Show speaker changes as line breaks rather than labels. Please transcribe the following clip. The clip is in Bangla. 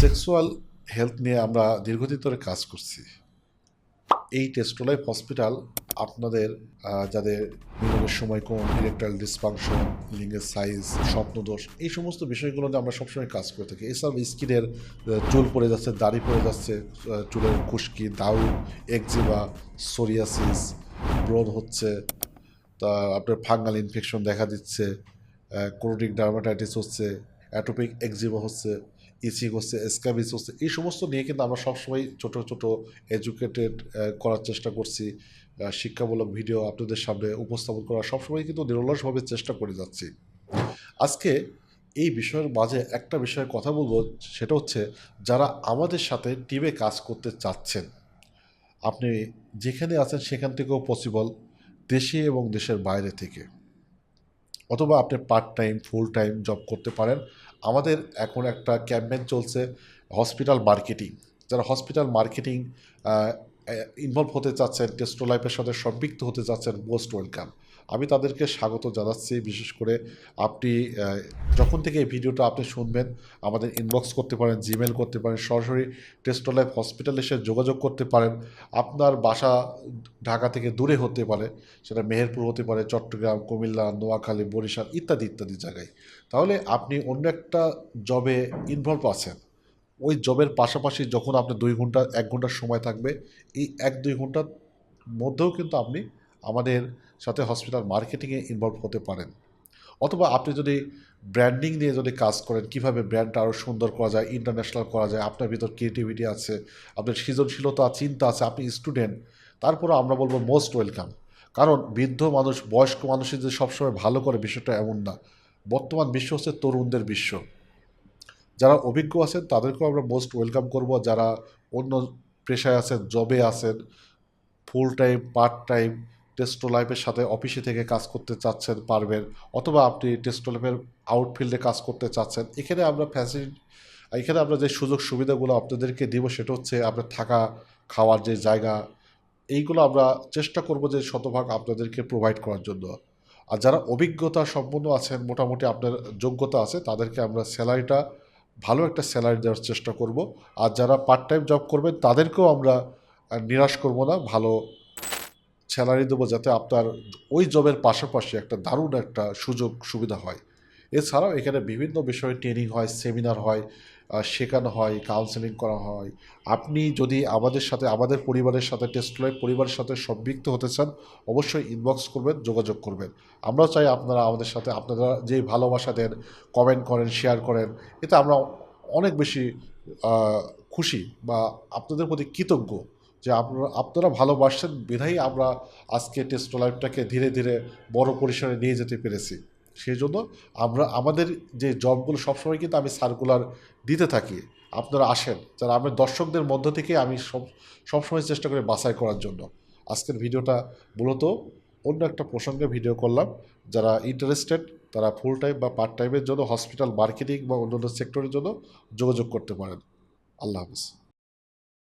সেক্সুয়াল হেলথ নিয়ে আমরা দীর্ঘদিন ধরে কাজ করছি। এই টেস্টোলাইফ হসপিটাল আপনাদের যাদের মিলনের সময় কম, ইরেকটাইল ডিসফাংশন, লিঙ্গের সাইজ, স্বপ্নদোষ, এই সমস্ত বিষয়গুলো নিয়ে আমরা সবসময় কাজ করে থাকি। এছাড়াও স্কিনের চুল পড়ে যাচ্ছে, দাড়ি পড়ে যাচ্ছে চুলের খুশকি, দাউ, একজিমা, সোরিয়াসিস, ব্রণ হচ্ছে, তা আপনার ফাঙ্গাল ইনফেকশন দেখা দিচ্ছে ক্রোটিক ডার্মাটাইটিস হচ্ছে, অ্যাটোপিক একজিমা হচ্ছে ইচিং হচ্ছে স্ক্যাবিস হচ্ছে এই সমস্ত নিয়ে কিন্তু আমরা সবসময় ছোট ছোট এডুকেটেড করার চেষ্টা করছি। শিক্ষামূলক ভিডিও আপনাদের সামনে উপস্থাপন করার সবসময় কিন্তু নিরলসভাবে চেষ্টা করে যাচ্ছি। আজকে এই বিষয়ের মাঝে একটা বিষয়ে কথা বলব, সেটা হচ্ছে যারা আমাদের সাথে টিমে কাজ করতে চাচ্ছেন, আপনি যেখানে আছেন সেখান থেকেও পসিবল দেশে এবং দেশের বাইরে থেকে। অথবা আপনি part time full time job করতে পারেন। আমাদের এখন একটা ক্যাম্পেন চলছে হসপিটাল মার্কেটিং যারা হসপিটাল মার্কেটিং ইনভলভ হতে চাচ্ছেন টেস্টো লাইফের সাথে সম্পৃক্ত হতে চাচ্ছেন মোস্ট ওয়েলকাম আমি তাদেরকে স্বাগত জানাচ্ছি, বিশেষ করে আপনি যখন থেকে এই ভিডিওটা আপনি শুনবেন, আমাদের ইনবক্স করতে পারেন জিমেল করতে পারেন, সরাসরি টেস্টো লাইফ হসপিটালে এসে যোগাযোগ করতে পারেন। আপনার বাসা ঢাকা থেকে দূরে হতে পারে, সেটা মেহেরপুর হতে পারে, চট্টগ্রাম, কুমিল্লা, নোয়াখালী, বরিশাল ইত্যাদি ইত্যাদি জায়গায়। তাহলে আপনি অন্য একটা জবে ইনভলভ আছেন। ওই জবের পাশাপাশি যখন আপনি দুই ঘণ্টা, এক ঘণ্টার সময় থাকবে, এই এক, দুই ঘণ্টার মধ্যেও কিন্তু আপনি আমাদের সাথে হসপিটাল মার্কেটিংয়ে ইনভলভ হতে পারেন। অথবা আপনি যদি ব্র্যান্ডিং নিয়ে যদি কাজ করেন, কীভাবে ব্র্যান্ডটা আরও সুন্দর করা যায় ইন্টারন্যাশনাল করা যায়, আপনার ভিতর ক্রিয়েটিভিটি আছে, আপনার সৃজনশীলতা, চিন্তা আছে, আপনি স্টুডেন্ট তারপরে আমরা বলব মোস্ট ওয়েলকাম কারণ বৃদ্ধ মানুষ, বয়স্ক মানুষের যে সবসময় ভালো করে বিষয়টা এমন না। বর্তমান বিশ্ব হচ্ছে তরুণদের বিশ্ব। যারা অভিজ্ঞ আছেন, তাদেরকেও আমরা মোস্ট ওয়েলকাম করব। যারা অন্য পেশায় আছেন জবে আছেন ফুল টাইম পার্ট টাইম টেস্টো লাইফের সাথে অফিসে থেকে কাজ করতে চাচ্ছেন, পারবেন। অথবা আপনি টেস্টো লাইফের আউটফিল্ডে কাজ করতে চাচ্ছেন। এখানে আমরা ফ্যাসিলিটি এখানে আমরা যে সুযোগ সুবিধাগুলো আপনাদেরকে দিব, সেটা হচ্ছে আপনার থাকা, খাওয়ার যে জায়গা, এইগুলো আমরা চেষ্টা করব যে শতভাগ আপনাদেরকে প্রোভাইড করার জন্য। আর যারা অভিজ্ঞতা সম্পন্ন আছেন, মোটামুটি আপনার যোগ্যতা আছে, তাদেরকে আমরা স্যালারিটা ভালো একটা স্যালারি দেওয়ার চেষ্টা করব। আর যারা পার্ট টাইম জব করবেন, তাদেরকেও আমরা নিরাশ করব না। ভালো স্যালারি দেবো যাতে আপনার ওই জবের পাশাপাশি একটা দারুণ একটা সুযোগ সুবিধা হয়। এছাড়াও এখানে বিভিন্ন বিষয়ে ট্রেনিং হয় সেমিনার হয় শেখানো হয় কাউন্সেলিং করা হয়। আপনি যদি আমাদের সাথে, আমাদের পরিবারের সাথে টেস্ট লাইফ পরিবারের সাথে সম্পৃক্ত হতে চান, অবশ্যই ইনবক্স করবেন, যোগাযোগ করবেন। আমরাও চাই আপনারা আমাদের সাথে, আপনারা যে ভালোবাসা দেন কমেন্ট করেন শেয়ার করেন, এতে আমরা অনেক বেশি খুশি বা আপনাদের প্রতি কৃতজ্ঞ যে আপনারা আপনারা ভালোবাসছেন, বিধাই আমরা আজকে টেস্ট লাইফটাকে ধীরে ধীরে বড় পরিসরে নিয়ে যেতে পেরেছি। সেই জন্য আমরা, আমাদের যে জবগুলো সবসময় কিন্তু আমি সার্কুলার দিতে থাকি। আপনারা আসেন, যারা আমার দর্শকদের মধ্য থেকে আমি সব, সবসময় চেষ্টা করি বাছাই করার জন্য। আজকের ভিডিওটা মূলত অন্য একটা প্রসঙ্গে ভিডিও করলাম, যারা ইন্টারেস্টেড তারা ফুল টাইম বা পার্ট টাইমের জন্য হসপিটাল মার্কেটিং বা অন্যান্য সেক্টরের জন্য যোগাযোগ করতে পারেন। আল্লাহ হাফিজ।